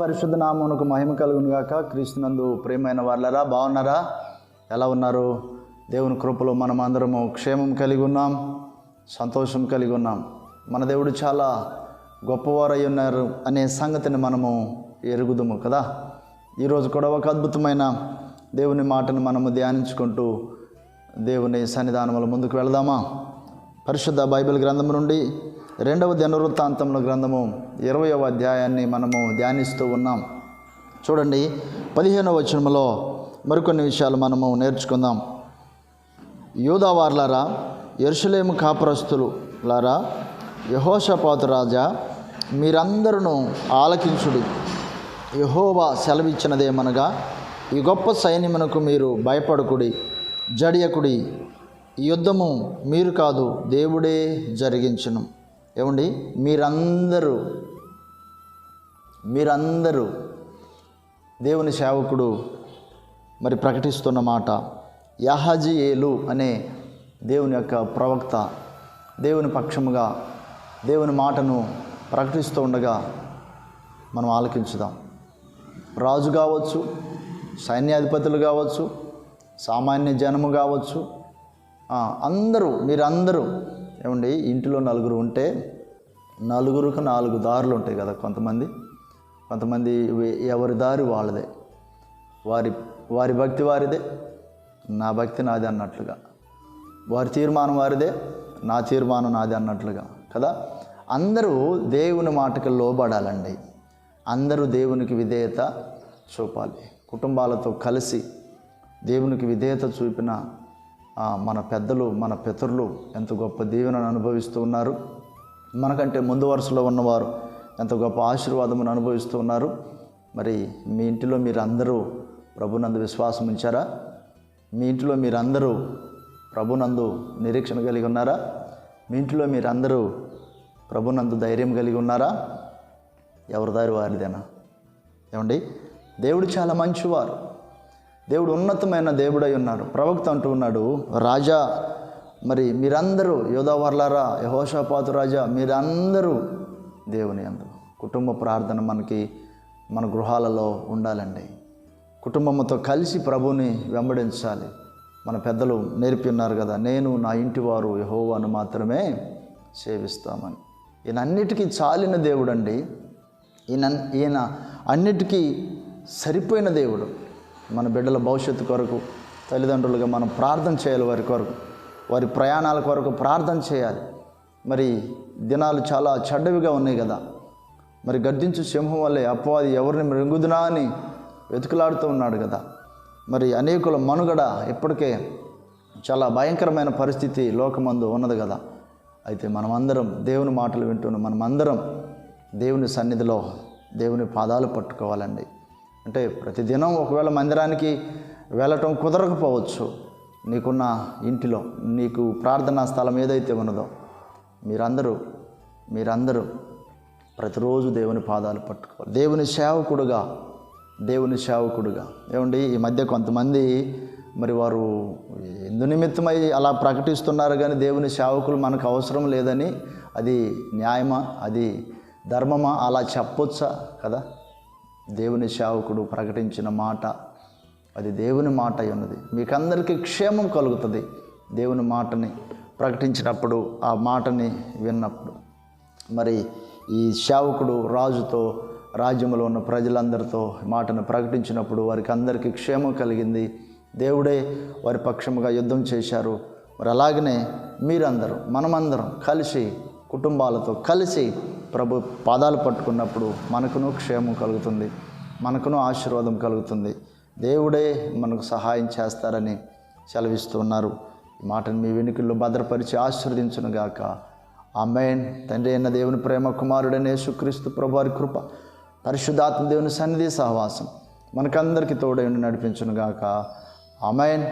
పరిశుద్ధ నామమునకు మహిమ కలుగునుగాక క్రీస్తునందు ప్రేమైన వాళ్ళరా బాగున్నారా? ఎలా ఉన్నారు? దేవుని కృపలో మనం అందరము క్షేమం కలిగి ఉన్నాం సంతోషం కలిగి ఉన్నాం మన దేవుడు చాలా గొప్పవారై ఉన్నారు అనే సంగతిని మనము ఎరుగుదుము కదా? ఈరోజు కూడా ఒక అద్భుతమైన దేవుని మాటను మనము ధ్యానించుకుంటూ దేవుని సన్నిధానముల ముందుకు వెళదామా? పరిశుద్ధ బైబిల్ గ్రంథం నుండి రెండవ దినవృత్తాంతముల గ్రంథము ఇరవయవ అధ్యాయాన్ని మనము ధ్యానిస్తూ ఉన్నాం. చూడండి పదిహేనవ వచనంలో మరికొన్ని విషయాలు మనము నేర్చుకుందాం. యూదావార్లారా ఎరుసలేము కాపురస్తులు లారా యహోషపాతు రాజా మీరందరూ ఆలకించుడి. యహోవా సెలవిచ్చినదేమనగా ఈ గొప్ప సైన్యమునకు మీరు భయపడకుడి జడియకుడి. ఈ యుద్ధము మీరు కాదు దేవుడే జరిగించును. ఏమండి? మీరందరూ మీరందరూ దేవుని సేవకుడు మరి ప్రకటిస్తున్న మాట యహజియేలు అనే దేవుని యొక్క ప్రవక్త దేవుని పక్షముగా దేవుని మాటను ప్రకటిస్తూ ఉండగా మనం ఆలకించుదాం. రాజు కావచ్చు సైన్యాధిపతులు కావచ్చు సామాన్య జనము కావచ్చు అందరూ మీరందరూ ఏమండి ఇంటిలో నలుగురు ఉంటే నలుగురికి నాలుగు దారులు ఉంటాయి కదా కొంతమంది. కొంతమంది ఎవరి దారి వాళ్ళదే. వారి వారి భక్తి వారిదే నా భక్తి నాది అన్నట్లుగా. వారి తీర్మానం వారిదే నా తీర్మానం నాది అన్నట్లుగా కదా? అందరూ దేవుని మాటకి లోబడాలండి. అందరూ దేవునికి విధేయత చూపాలి. కుటుంబాలతో కలిసి దేవునికి విధేయత చూపిన మన పెద్దలు మన పితరులు ఎంత గొప్ప దీవెనను అనుభవిస్తూ ఉన్నారు. మనకంటే ముందు వరుసలో ఉన్నవారు ఎంత గొప్ప ఆశీర్వాదమును అనుభవిస్తూ ఉన్నారు. మరి మీ ఇంటిలో మీరందరూ ప్రభునందు విశ్వాసం ఉంచారా? మీ ఇంటిలో మీరందరూ ప్రభునందు నిరీక్షణ కలిగి ఉన్నారా? మీ ఇంటిలో మీరందరూ ప్రభునందు ధైర్యం కలిగి ఉన్నారా? ఎవరిదారి వారిదేనా? ఏమండి? దేవుడు చాలా మంచివారు. దేవుడు ఉన్నతమైన దేవుడై ఉన్నారు. ప్రవక్త అంటూ ఉన్నాడు రాజా మరి మీరందరూ యోధావర్లారా యహోషాపాతు రాజా మీరందరూ దేవుని అందరు కుటుంబ ప్రార్థన మనకి మన గృహాలలో ఉండాలండి. కుటుంబంతో కలిసి ప్రభుని వెంబడించాలి. మన పెద్దలు నేర్పి ఉన్నారు కదా నేను నా ఇంటి వారు యహోవాను మాత్రమే సేవిస్తామని. ఈయన అన్నిటికీ చాలిన దేవుడండి. ఈయన ఈయన అన్నిటికీ సరిపోయిన దేవుడు. మన బిడ్డల భవిష్యత్తు కొరకు తల్లిదండ్రులుగా మనం ప్రార్థన చేయాలి వారి కొరకు. వారి ప్రయాణాల కొరకు ప్రార్థన చేయాలి. మరి దినాలు చాలా చెడ్డవిగా ఉన్నాయి కదా. మరి గర్జించు సింహం వల్లే అపవాది ఎవరిని మృంగుదునా అని వెతుకులాడుతూ ఉన్నాడు కదా. మరి అనేకుల మనుగడ ఇప్పటికే చాలా భయంకరమైన పరిస్థితి లోకమందు ఉన్నది కదా. అయితే మనమందరం దేవుని మాటలు వింటున్న మనమందరం దేవుని సన్నిధిలో దేవుని పాదాలు పట్టుకోవాలండి. అంటే ప్రతిదినం ఒకవేళ మందిరానికి వెళ్ళటం కుదరకపోవచ్చు. నీకున్న ఇంటిలో నీకు ప్రార్థనా స్థలం ఏదైతే ఉన్నదో మీరందరూ మీరందరూ ప్రతిరోజు దేవుని పాదాలు పట్టుకోవాలి. దేవుని సేవకుడుగా దేవుని సేవకుడుగా. ఏమండి ఈ మధ్య కొంతమంది మరి వారు ఎందు నిమిత్తమై అలా ప్రకటిస్తున్నారు కానీ దేవుని సేవకులు మనకు అవసరం లేదని అది న్యాయమా అది ధర్మమా అలా చెప్పొచ్చా కదా? దేవుని సేవకుడు ప్రకటించిన మాట అది దేవుని మాట అయి ఉన్నది. మీకందరికీ క్షేమం కలుగుతుంది దేవుని మాటని ప్రకటించినప్పుడు ఆ మాటని విన్నప్పుడు. మరి ఈ సేవకుడు రాజుతో రాజ్యంలో ఉన్న ప్రజలందరితో మాటను ప్రకటించినప్పుడు వారికి అందరికీ క్షేమం కలిగింది. దేవుడే వారి పక్షముగా యుద్ధం చేశారు. మరి అలాగనే మీరందరూ మనమందరం కలిసి కుటుంబాలతో కలిసి ప్రభు పాదాలు పట్టుకున్నప్పుడు మనకును క్షేమం కలుగుతుంది మనకును ఆశీర్వాదం కలుగుతుంది. దేవుడే మనకు సహాయం చేస్తారని సెలవిస్తున్నారు ఈ మాటను మీ వెనుకల్లో భద్రపరిచి ఆశీర్వదించునుగాక. అమ్మాయిన్ తండ్రి అయిన దేవుని ప్రేమ కుమారుడనే యేసుక్రీస్తు ప్రభువారి కృప పరిశుద్ధాత్మ దేవుని సన్నిధి సహవాసం మనకందరికీ తోడైండి నడిపించునుగాక. ఆమెన్.